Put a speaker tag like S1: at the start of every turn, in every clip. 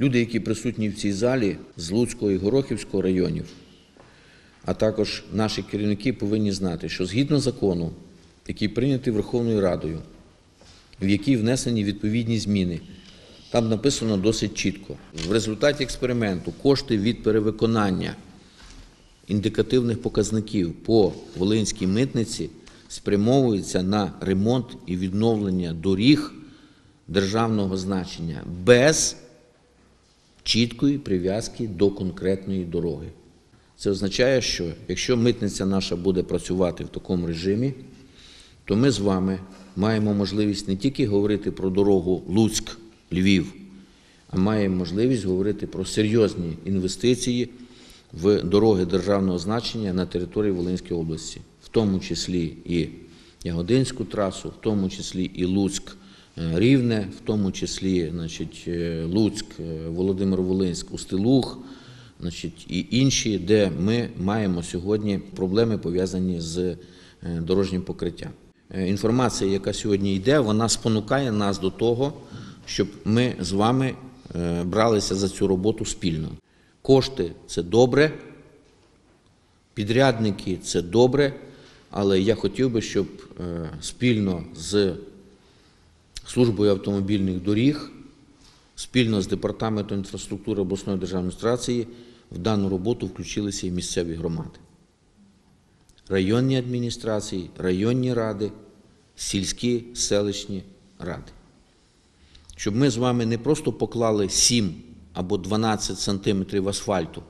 S1: Люди, які присутні в цій залі з Луцького і Горохівського районів, а також наші керівники повинні знати, що згідно закону, який прийнятий Верховною Радою, в який внесені відповідні зміни, там написано досить чітко. В результаті експерименту кошти від перевиконання індикативних показників по Волинській митниці спрямовуються на ремонт і відновлення доріг державного значення без чіткої прив'язки до конкретної дороги. Це означає, що якщо митниця наша буде працювати в такому режимі, то ми з вами маємо можливість не тільки говорити про дорогу Луцьк-Львів, а маємо можливість говорити про серйозні інвестиції в дороги державного значення на території Волинської області, в тому числі і Ягодинську трасу, в тому числі і Луцьк. Е, Рівне, в тому числі значить, е, Луцьк, е, Володимир-Волинськ, Устилух, значить, і інші, де ми маємо сьогодні проблеми пов'язані з дорожнім покриттям. Інформація, яка сьогодні йде, вона спонукає нас до того, щоб ми з вами бралися за цю роботу спільно. Кошти це добре, підрядники це добре, але я хотів би, щоб спільно з службою автомобільних доріг, спільно з департаментом інфраструктури обласної державної адміністрації в дану роботу включилися і місцеві громади. Районні адміністрації, районні ради, сільські селищні ради. Щоб ми з вами не просто поклали 7 або 12 сантиметрів асфальту,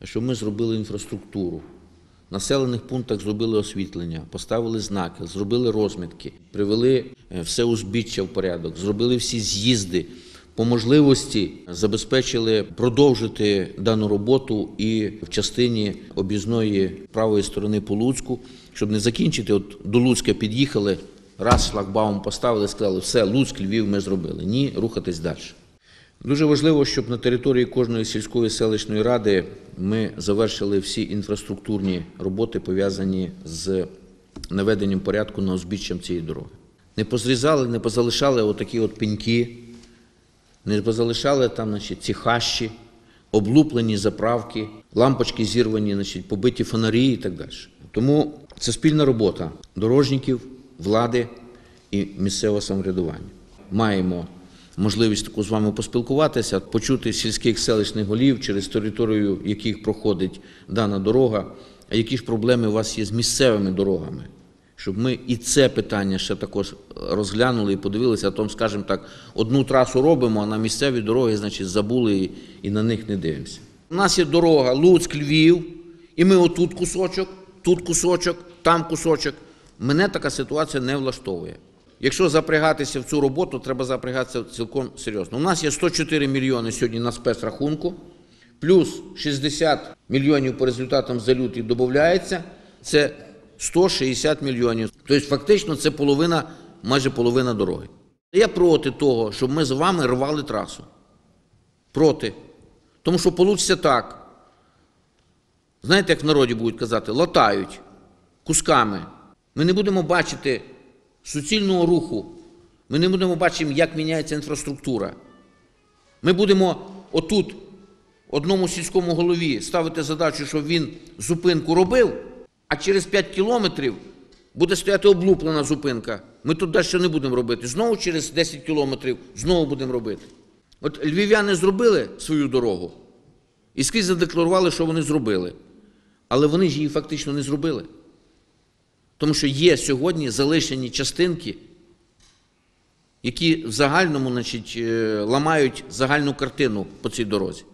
S1: а щоб ми зробили інфраструктуру. Населених пунктах зробили освітлення, поставили знаки, зробили розмітки, привели е, все узбіччя в порядок, зробили всі з'їзди. По можливості забезпечили продовжити дану роботу і в частині об'їзної правої сторони по Луцьку, щоб не закінчити. От до Луцька під'їхали, раз шлагбаум поставили, сказали, все, Луцьк, Львів ми зробили. Ні, рухатись далі. Дуже важливо, щоб на території кожної сільської селищної ради ми завершили всі інфраструктурні роботи, пов'язані з наведенням порядку на узбіччям цієї дороги. Не позрізали, не позалишали отакі от пеньки, не позалишали там значить, ці хащі, облуплені заправки, лампочки зірвані, значить, побиті фонарі і так далі. Тому це спільна робота дорожників, влади і місцевого самоврядування. Маємо можливість таку з вами поспілкуватися, почути сільських селищних голів, через територію яких проходить дана дорога, а які ж проблеми у вас є з місцевими дорогами. Щоб ми і це питання ще також розглянули і подивилися, а то, скажімо так, одну трасу робимо, а на місцеві дороги, значить, забули і, на них не дивимося. У нас є дорога Луцьк-Львів, і ми отут кусочок, тут кусочок, там кусочок. Мене така ситуація не влаштовує. Якщо запрягатися в цю роботу, треба запрягатися цілком серйозно. У нас є 104 мільйони сьогодні на спецрахунку, плюс 60 мільйонів по результатам за лютий додається. Це 160 мільйонів. Тобто, фактично, це половина, майже половина дороги. Я проти того, щоб ми з вами рвали трасу. Проти. Тому що вийде так. Знаєте, як в народі будуть казати, латають кусками. Ми не будемо бачити суцільного руху. Ми не будемо бачити, як міняється інфраструктура. Ми будемо отут, одному сільському голові, ставити задачу, щоб він зупинку робив, а через 5 кілометрів буде стояти облуплена зупинка. Ми тут далі не будемо робити. Знову через 10 кілометрів знову будемо робити. От львів'яни зробили свою дорогу і скрізь задекларували, що вони зробили. Але вони ж її фактично не зробили. Тому що є сьогодні залишені частинки, які в загальному значить, е, ламають загальну картину по цій дорозі.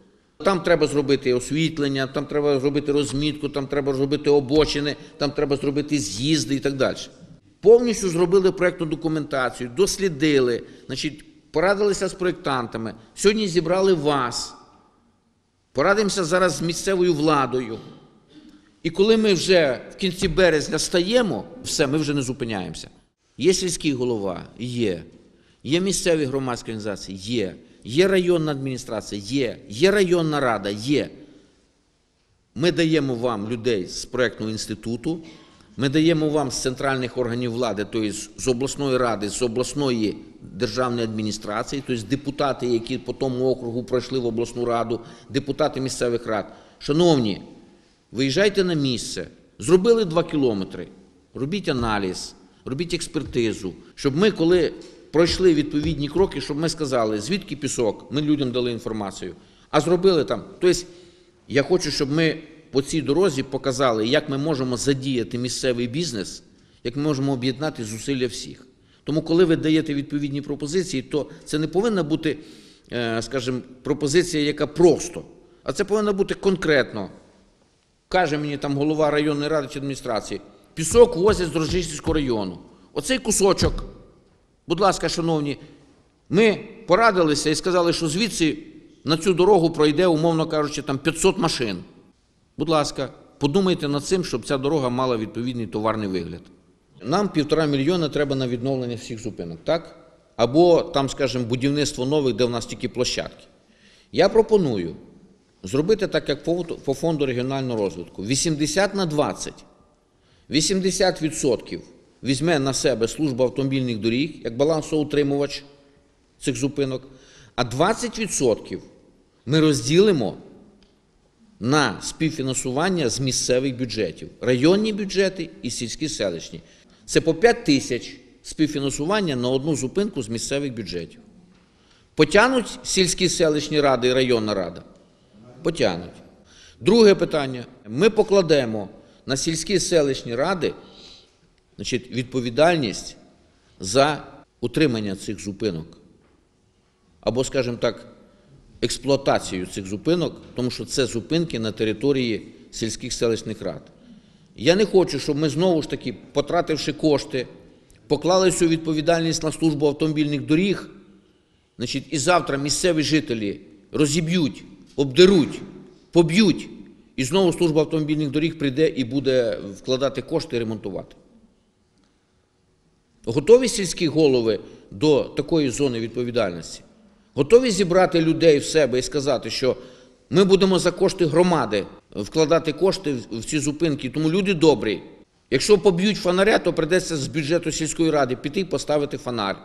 S1: Там треба зробити освітлення, там треба зробити розмітку, там треба зробити обочини, там треба зробити з'їзди і так далі. Повністю зробили проєктну документацію, дослідили, значить, порадилися з проєктантами. Сьогодні зібрали вас. Порадимося зараз з місцевою владою. І коли ми вже в кінці березня стаємо, все, ми вже не зупиняємося. Є сільський голова, є. Є місцеві громадські організації, є. Є районна адміністрація, є. Є районна рада, є. Ми даємо вам людей з проєктного інституту, ми даємо вам з центральних органів влади, тобто з обласної ради, з обласної державної адміністрації, тобто депутати, які по тому округу пройшли в обласну раду, депутати місцевих рад. Шановні, виїжджайте на місце, зробили два кілометри, робіть аналіз, робіть експертизу, щоб ми, коли пройшли відповідні кроки, щоб ми сказали, звідки пісок, ми людям дали інформацію, а зробили там. Тобто, я хочу, щоб ми по цій дорозі показали, як ми можемо задіяти місцевий бізнес, як ми можемо об'єднати зусилля всіх. Тому, коли ви даєте відповідні пропозиції, то це не повинна бути, е, скажімо, пропозиція, яка просто, а це повинна бути конкретно. Каже мені там голова районної ради чи адміністрації, пісок возять з Дрожжицького району. Оцей кусочок, будь ласка, шановні, ми порадилися і сказали, що звідси на цю дорогу пройде, умовно кажучи, там 500 машин. Будь ласка, подумайте над цим, щоб ця дорога мала відповідний товарний вигляд. Нам півтора мільйона треба на відновлення всіх зупинок, так? Або там, скажімо, будівництво нових, де в нас тільки площадки. Я пропоную зробити так, як по фонду регіонального розвитку: 80 на 20. 80% візьме на себе служба автомобільних доріг як балансоутримувач цих зупинок, а 20% ми розділимо на співфінансування з місцевих бюджетів, районні бюджети і сільські селищні. Це по 5 тисяч співфінансування на одну зупинку з місцевих бюджетів. Потягнуть сільські селищні ради і районна рада? Потягнуть. Друге питання. Ми покладемо на сільські селищні ради значить, відповідальність за утримання цих зупинок. Або, скажімо так, експлуатацію цих зупинок, тому що це зупинки на території сільських селищних рад. Я не хочу, щоб ми знову ж таки, потративши кошти, поклали цю відповідальність на службу автомобільних доріг, значить, і завтра місцеві жителі розіб'ють, обдеруть, поб'ють, і знову служба автомобільних доріг прийде і буде вкладати кошти і ремонтувати. Готові сільські голови до такої зони відповідальності? Готові зібрати людей в себе і сказати, що ми будемо за кошти громади вкладати кошти в ці зупинки, тому люди добрі. Якщо поб'ють фонаря, то прийдеться з бюджету сільської ради піти і поставити фонарь.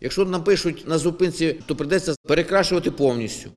S1: Якщо напишуть на зупинці, то прийдеться перекрашувати повністю.